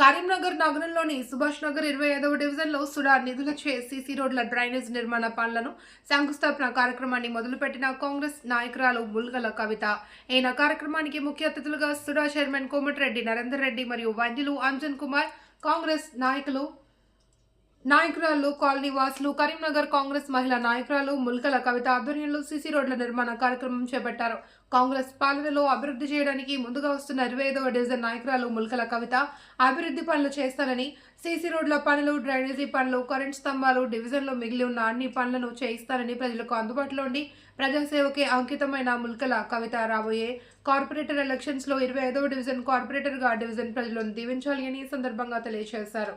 కరీంనగర్ నగరంలోని సుభాష్ నగర్ ఇరవై ఐదవ డివిజన్లో సుడా నిధులచే సీసీ రోడ్ల డ్రైనేజ్ నిర్మాణ పనులను శంకుస్థాపన కార్యక్రమాన్ని మొదలుపెట్టిన కాంగ్రెస్ నాయకురాలు ముల్గల కవిత. ఈయన కార్యక్రమానికి ముఖ్య అతిథులుగా సుడా చైర్మన్ కోమటిరెడ్డి నరేందర్ రెడ్డి మరియు వైద్యులు అంజన్ కుమార్ కాంగ్రెస్ నాయకులు నాయకురాలు కాలనీ వాసులు కరీంనగర్ కాంగ్రెస్ మహిళా నాయకురాలు ముల్కల కవిత ఆధ్వర్యంలో సీసీ రోడ్ల నిర్మాణ కార్యక్రమం చేపట్టారు. కాంగ్రెస్ పాలనలో అభివృద్ధి చేయడానికి ముందుగా వస్తున్న ఇరవై ఐదవ డివిజన్ నాయకురాలు ముల్కల కవిత అభివృద్ధి పనులు చేస్తానని సీసీ రోడ్ల పనులు డ్రైనేజీ పనులు కరెంట్ స్తంభాలు డివిజన్లో మిగిలి ఉన్న అన్ని పనులను చేయిస్తానని ప్రజలకు అందుబాటులో ఉండి ప్రజాసేవకే అంకితమైన ముల్కల కవిత రాబోయే కార్పొరేటర్ ఎలక్షన్స్లో ఇరవై ఐదవ డివిజన్ కార్పొరేటర్గా డివిజన్ ప్రజలను దీవించాలి అని సందర్భంగా తెలియజేశారు.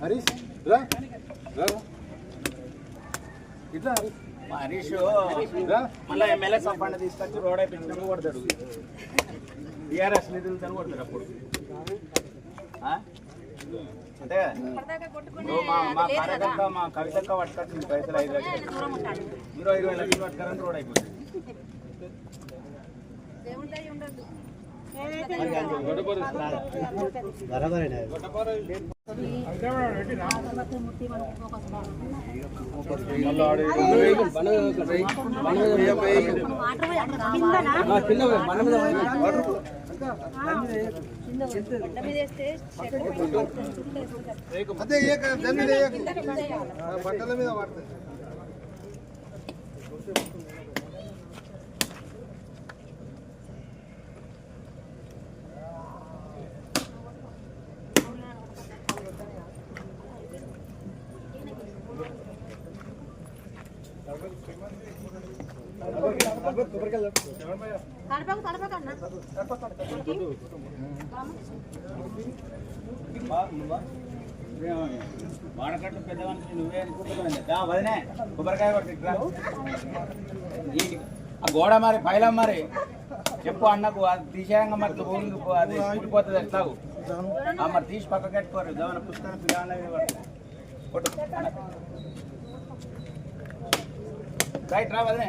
హరీష్ రా. రా. ఇట్లా. హరీష్ రా. మళ్ళీ ఎమ్మెల్యే తీసుకొచ్చి రోడ్ అయిపోయినాక కొడతాడు. టీఆర్ఎస్ నిధులతో కొడతాడు అప్పుడు. మా మా కార్యకర్త మా కవితక్క పట్టుకొచ్చింది పైసలు ఐదు లక్షలు. మీరు ఇరవై లక్షలు పట్టుకారని రోడ్ అయిపోతుంది. అదే ఏ దాని మీద ఏ- బట్టల మీద పడుతుంది వాడకట్టు పెద్దవానికి నువ్వే నువ్వే అనుకుంటున్నా వదినే కొబ్బరికాయ కొట్టి ఆ గోడ మరి పైలం మరి. చెప్పు అన్నకు అది తీసేయంగా మరి నువ్వు అది కూలిపోతుంది ఎట్లాగు? ఆ మరి తీసి పక్క కట్టుకోరు దేవన పుస్తకం పిల్లలు కొట్టు. రైట్ రా వదినే.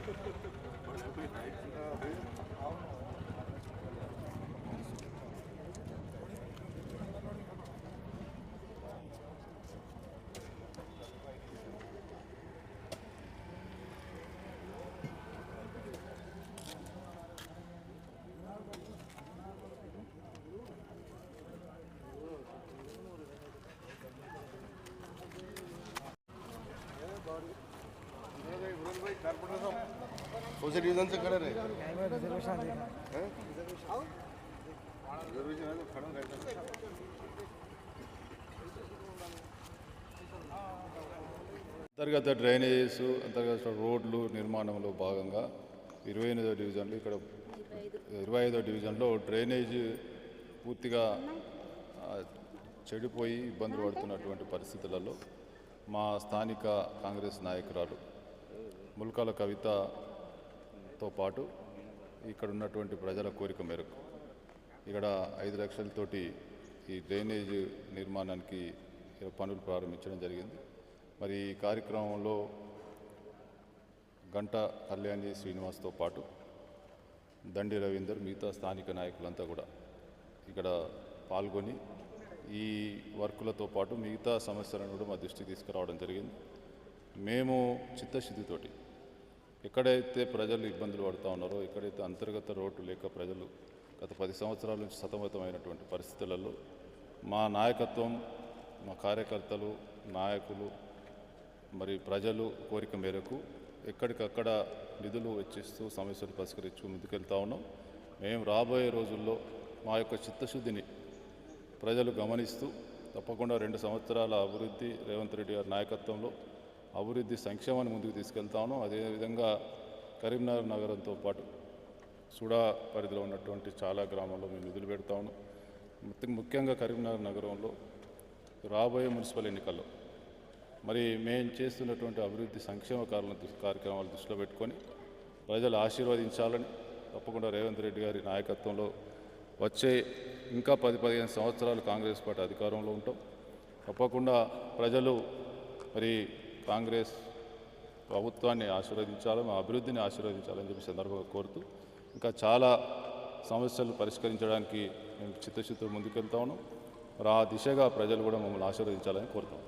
아, 뭐 저분이 다 했구나. कौन से डिवीजन से खड़े रहे रिजर्वेशन है तो खड़ा रहता అంతర్గత డ్రైనేజెస్ అంతర్గత రోడ్లు నిర్మాణంలో భాగంగా ఇరవై ఎనిమిదో డివిజన్లో ఇక్కడ ఇరవై ఐదో డివిజన్లో డ్రైనేజ్ పూర్తిగా ఆ, చెడిపోయి ఇబ్బందులు పడుతున్నటువంటి పరిస్థితులలో మా స్థానిక కాంగ్రెస్ నాయకురాలు ముల్కాల తో పాటు ఇక్కడ ఉన్నటువంటి ప్రజల కోరిక మేరకు ఇక్కడ ఐదు లక్షలతోటి ఈ డ్రైనేజ్ నిర్మాణానికి పనులు ప్రారంభించడం జరిగింది. మరి ఈ కార్యక్రమంలో గంట కళ్యాణి శ్రీనివాస్తో పాటు దండి రవీందర్ మిగతా స్థానిక నాయకులంతా కూడా ఇక్కడ పాల్గొని ఈ వర్కులతో పాటు మిగతా సమస్యలను కూడా మా దృష్టికి తీసుకురావడం జరిగింది. మేము చిత్తశుద్ధితోటి ఎక్కడైతే ప్రజలు ఇబ్బందులు పడుతూ ఉన్నారో ఎక్కడైతే అంతర్గత రోడ్డు లేక ప్రజలు గత పది సంవత్సరాల నుంచి సతమతమైనటువంటి పరిస్థితులలో మా నాయకత్వం మా కార్యకర్తలు నాయకులు మరి ప్రజలు కోరిక మేరకు ఎక్కడికక్కడ నిధులు వెచ్చిస్తూ సమస్యలు పరిష్కరించు ముందుకెళ్తా ఉన్నాం. మేము రాబోయే రోజుల్లో మా యొక్క చిత్తశుద్ధిని ప్రజలు గమనిస్తూ తప్పకుండా రెండు సంవత్సరాల అభివృద్ధి రేవంత్ రెడ్డి గారి నాయకత్వంలో అభివృద్ధి సంక్షేమాన్ని ముందుకు తీసుకెళ్తాను అదేవిధంగా కరీంనగర్ నగరంతో పాటు సుడా పరిధిలో ఉన్నటువంటి చాలా గ్రామాల్లో మేము నిధులు పెడతాను ముఖ్యంగా కరీంనగర్ నగరంలో రాబోయే మున్సిపల్ ఎన్నికల్లో మరి మేము చేస్తున్నటువంటి అభివృద్ధి సంక్షేమ కార్యక్రమాలు దృష్టిలో పెట్టుకొని ప్రజలు ఆశీర్వదించాలని తప్పకుండా రేవంత్ రెడ్డి గారి నాయకత్వంలో వచ్చే ఇంకా పది పదిహేను సంవత్సరాలు కాంగ్రెస్ పార్టీ అధికారంలో ఉంటాం. తప్పకుండా ప్రజలు మరి కాంగ్రెస్ ప్రభుత్వాన్ని ఆశీర్వదించాలి మా అభివృద్ధిని ఆశీర్వదించాలని చెప్పి సందర్భంగా కోరుతూ ఇంకా చాలా సమస్యలు పరిష్కరించడానికి మేము చిత్తశుద్ధితో ముందుకెళ్తా ఉన్నాం. మరి ఆ దిశగా ప్రజలు కూడా మమ్మల్ని ఆశీర్వదించాలని కోరుతాం